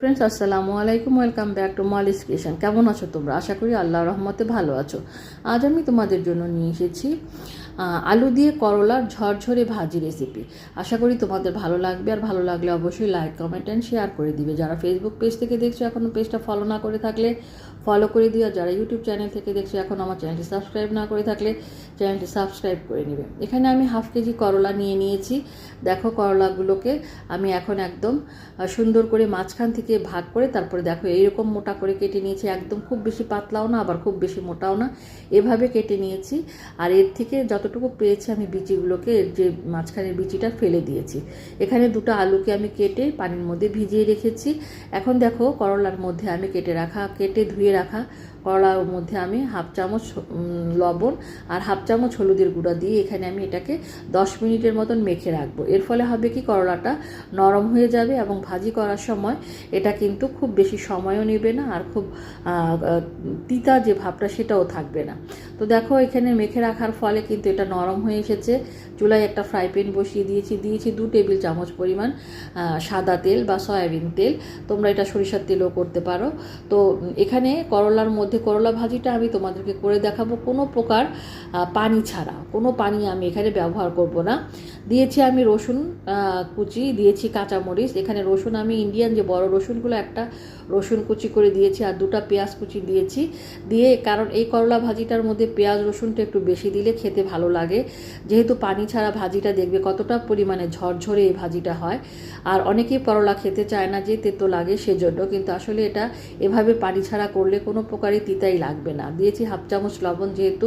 Friends আসসালামু আলাইকুম welcome back to Molly's kitchen কেমন আছো তোমরা? আশা করি আল্লাহ রহমতে ভালো আছো। আজ আমি তোমাদের জন্য নিয়ে এসেছি আলু দিয়ে করলার ঝরঝরে ভাজি রেসিপি আশা করি তোমাদের ভালো লাগবে, আর ভালো লাগলে অবশ্যই লাইক কমেন্ট অ্যান্ড শেয়ার করে দিবে। যারা ফেসবুক পেজ থেকে দেখছ এখনও পেজটা ফলো না করে থাকলে ফলো করে দিও। যারা ইউটিউব চ্যানেল থেকে দেখছ এখন আমার চ্যানেলটি সাবস্ক্রাইব না করে থাকলে চ্যানেলটি সাবস্ক্রাইব করে নেবে। এখানে আমি হাফ কেজি করলা নিয়ে নিয়েছি। দেখো করলাগুলোকে আমি এখন একদম সুন্দর করে মাঝখান থেকে ভাগ করে, তারপরে দেখো এইরকম মোটা করে কেটে নিয়েছি। একদম খুব বেশি পাতলাও না, আবার খুব বেশি মোটাও না। এভাবে কেটে নিয়েছি। আর এর থেকে যতটুকু পেয়েছি আমি বিচিগুলোকে যে মাঝখানের বিচিটা ফেলে দিয়েছি। এখানে দুটো আলুকে আমি কেটে পানির মধ্যে ভিজিয়ে রেখেছি। এখন দেখো, করলার মধ্যে আমি কেটে রাখা, কেটে ধুয়ে রাখা করলার মধ্যে আমি হাফ চামচ লবণ আর হাফ চামচ হলুদের গুঁড়া দিয়ে এখানে আমি এটাকে দশ মিনিটের মতন মেখে রাখব। এর ফলে হবে কি, করলাটা নরম হয়ে যাবে এবং ভাজি করার সময় এটা কিন্তু খুব বেশি সময়ও নেবে না আর খুব তিতা যে ভাবটা সেটাও থাকবে না। তো দেখো, এখানে মেখে রাখার ফলে কিন্তু এটা নরম হয়ে এসেছে। চুলায় একটা ফ্রাই প্যান বসিয়ে দিয়েছি। দিয়েছি দু টেবিল চামচ পরিমাণ সাদা তেল বা সয়াবিন তেল। তোমরা এটা সরিষার তেলও করতে পারো। তো এখানে করলার মধ্যে করলা ভাজিটা আমি তোমাদেরকে করে দেখাবো। কোনো প্রকার পানি ছাড়া। কোনো পানি আমি এখানে ব্যবহার করব না। দিয়েছি আমি রসুন কুচি, দিয়েছি কাঁচামরিচ। এখানে রসুন আমি ইন্ডিয়ান যে বড় রসুনগুলো, একটা রসুন কুচি করে দিয়েছি আর দুটো পেঁয়াজ কুচি দিয়েছি। দিয়ে, কারণ এই করলা ভাজিটার মধ্যে পেঁয়াজ রসুনটা একটু বেশি দিলে খেতে ভালো লাগে। যেহেতু পানি ছাড়া ভাজিটা দেখবে কতটা পরিমাণে ঝরঝরে এই ভাজিটা হয়। আর অনেকেই করলা খেতে চায় না, যে তেতো লাগে সেজন্য। কিন্তু আসলে এটা এভাবে পানি ছাড়া করলে কোনো প্রকারই তিতাই লাগবে না। দিয়েছি হাফ চামচ লবণ যেহেতু,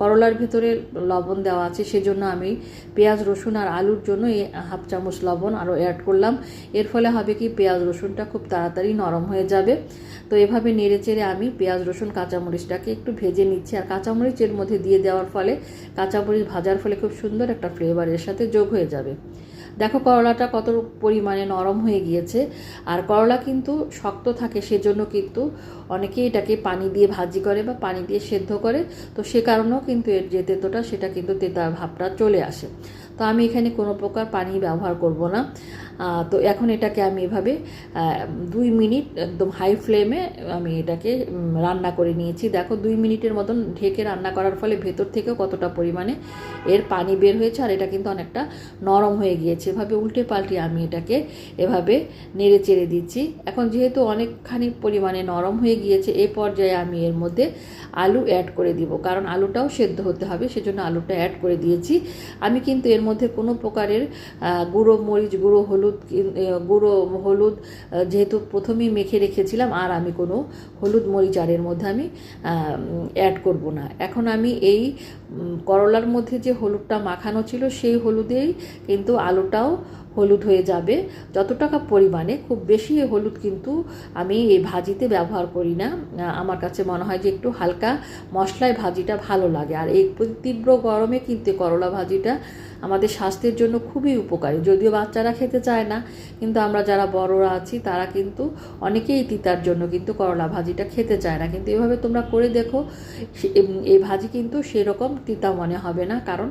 করলার ভিতরে লবণ দেওয়া আছে সেজন্য আমি পেঁয়াজ, রসুন আর আলুর জন্য এই হাফ চামচ লবণ আরও অ্যাড করলাম। এর ফলে হবে কি, পেঁয়াজ, রসুনটা খুব তাড়াতাড়ি নরম হয়ে যাবে। তো এভাবে নেড়ে চেড়ে আমি পেঁয়াজ, রসুন, কাঁচামরিচটাকে একটু ভেজে নিচ্ছি। আর কাঁচামরিচ এর মধ্যে দিয়ে দেওয়ার ফলে, কাঁচামরিচ ভাজার ফলে খুব সুন্দর একটা ফ্লেভার এর সাথে যোগ হয়ে যাবে। দেখো, করলাটা কত পরিমাণে নরম হয়ে গিয়েছে। আর করলা কিন্তু শক্ত থাকে, সেজন্য কিন্তু অনেকেই এটাকে পানি দিয়ে ভাজি করে বা পানি দিয়ে সেদ্ধ করে। তো সে কারণেও কিন্তু এর যে তেতোটা, সেটা কিন্তু তেতার ভাবটা চলে আসে। তো আমি এখানে কোনো প্রকার পানি ব্যবহার করব না। তো এখন এটাকে আমি এভাবে দুই মিনিট একদম হাই ফ্লেমে আমি এটাকে রান্না করে নিয়েছি। দেখো দুই মিনিটের মতন ঢেকে রান্না করার ফলে ভেতর থেকেও কতটা পরিমাণে এর পানি বের হয়েছে আর এটা কিন্তু অনেকটা নরম হয়ে গিয়েছে। এভাবে উল্টে পাল্টে আমি এটাকে এভাবে নেড়ে চেড়ে দিচ্ছি। এখন যেহেতু অনেকখানি পরিমাণে নরম হয়ে গিয়েছে, এ পর্যায়ে আমি এর মধ্যে আলু অ্যাড করে দিব। কারণ আলুটাও সেদ্ধ হতে হবে, সেজন্য আলুটা অ্যাড করে দিয়েছি। আমি কিন্তু এর মধ্যে কোনো প্রকারের গুঁড়ো মরিচ, গুঁড়ো হলুদ গুঁড়ো হলুদ যেহেতু প্রথমেই মেখে রেখেছিলাম, আর আমি কোনো হলুদ মরিচ আর এর মধ্যে আমি অ্যাড করব না। এখন আমি এই করলার মধ্যে যে হলুদটা মাখানো ছিল, সেই হলুদেই কিন্তু আলুটাও হলুদ হয়ে যাবে। যত টাকা পরিমাণে, খুব বেশি হলুদ কিন্তু আমি এই ভাজিতে ব্যবহার করি না। আমার কাছে মনে হয় যে একটু হালকা মশলায় ভাজিটা ভালো লাগে। আর এই তীব্র গরমে কিন্তু করলা ভাজিটা আমাদের স্বাস্থ্যের জন্য খুবই উপকারী। যদিও বাচ্চারা খেতে চায় না, কিন্তু আমরা যারা বড়রা আছি, তারা কিন্তু অনেকেই তিতার জন্য কিন্তু করলা ভাজিটা খেতে চায় না। কিন্তু এভাবে তোমরা করে দেখো এই ভাজি কিন্তু সেরকম তিতা মনে হবে না, কারণ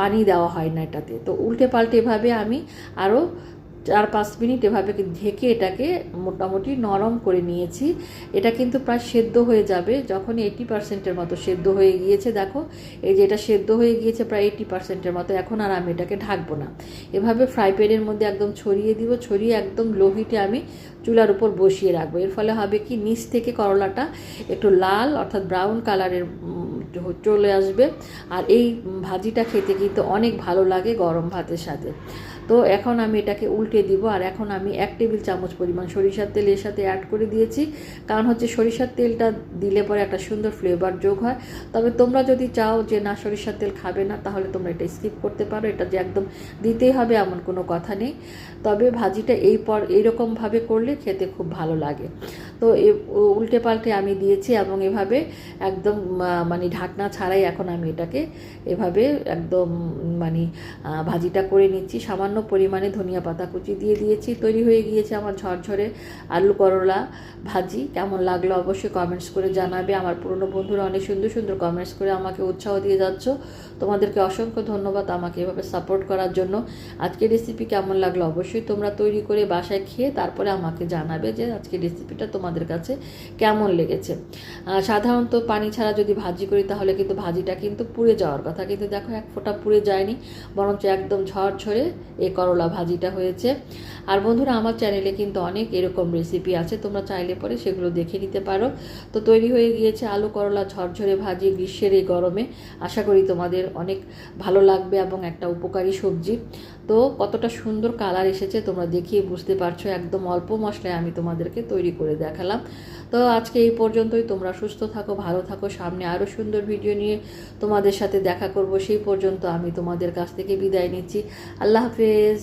পানি দেওয়া হয় না এটাতে। তো উল্টে পাল্টে এভাবে আমি আরও চার পাঁচ মিনিট এভাবে ঢেকে এটাকে মোটামুটি নরম করে নিয়েছি। এটা কিন্তু প্রায় সেদ্ধ হয়ে যাবে। যখন এইটি পার্সেন্টের মতো সেদ্ধ হয়ে গিয়েছে, দেখো, এই যে এটা সেদ্ধ হয়ে গিয়েছে প্রায় এইটি পার্সেন্টের মতো, এখন আর আমি এটাকে ঢাকবো না। এভাবে ফ্রাই প্যানের মধ্যে একদম ছড়িয়ে দিব, ছড়িয়ে একদম লো হিটে আমি চুলার উপর বসিয়ে রাখব। এর ফলে হবে কি, নিচ থেকে করলাটা একটু লাল, অর্থাৎ ব্রাউন কালারের চলে আসবে। আর এই ভাজিটা খেতে কিন্তু অনেক ভালো লাগে গরম ভাতের সাথে। তো এখন আমি এটাকে উল্টে দিব আর এখন আমি এক টেবিল চামচ পরিমাণ সরিষার তেল এর সাথে অ্যাড করে দিয়েছি। কারণ হচ্ছে সরিষার তেলটা দিলে পরে একটা সুন্দর ফ্লেভার যোগ হয়। তবে তোমরা যদি চাও যে না সরিষার তেল খাবে না, তাহলে তোমরা এটা স্কিপ করতে পারো। এটা যে একদম দিতেই হবে এমন কোনো কথা নেই। তবে ভাজিটা এই পর এইরকমভাবে করলে খেতে খুব ভালো লাগে। তো উল্টে পাল্টে আমি দিয়েছি এবং এভাবে একদম মানে ঢাকনা ছাড়াই এখন আমি এটাকে এভাবে একদম মানে ভাজিটা করে নিচ্ছি। সামান্য সামান্য পরিমাণে ধনিয়া পাতা কুচি দিয়ে দিয়েছি। তৈরি হয়ে গিয়েছে আমার ঝরঝরে আলু করলা ভাজি। কেমন লাগল অবশ্যই কমেন্টস করে জানাবে। আমার পুরনো বন্ধুরা অনেক সুন্দর সুন্দর কমেন্টস করে আমাকে উৎসাহ দিয়ে যাচ্ছ। তোমাদেরকে অসংখ্য ধন্যবাদ আমাকে এভাবে সাপোর্ট করার জন্য। আজকের রেসিপি কেমন লাগল অবশ্যই তোমরা তৈরি করে বাসায় খেয়ে তারপরে আমাকে জানাবে যে আজকের রেসিপিটা তোমাদের কাছে কেমন লেগেছে। সাধারণত পানি ছাড়া যদি ভাজি করি তাহলে কিন্তু ভাজিটা কিন্তু পুড়ে যাওয়ার কথা। কিন্তু দেখো এক ফোঁটা পুড়ে যায়নি, বরঞ্চ একদম ঝরঝরে এই করলা ভাজিটা হয়েছে। আর বন্ধুরা, আমার চ্যানেলে কিন্তু অনেক এরকম রেসিপি আছে, তোমরা চাইলে পরে সেগুলো দেখে নিতে পারো। তো তৈরি হয়ে গিয়েছে আলু করলা ঝরঝরে ভাজি গ্রীষ্মের এই গরমে। আশা করি তোমাদের অনেক ভালো লাগবে এবং একটা উপকারী সবজি। তো কতটা সুন্দর কালার এসেছে তোমরা দেখিয়ে বুঝতে পারছ। একদম অল্প মশলায় আমি তোমাদেরকে তৈরি করে দেখালাম। তো আজকে এই পর্যন্তই। তোমরা সুস্থ থাকো, ভালো থাকো, সামনে আরও সুন্দর ভিডিও নিয়ে তোমাদের সাথে দেখা করব। সেই পর্যন্ত আমি তোমাদের কাছ থেকে বিদায় নিচ্ছি। আল্লাহ হাফেজ।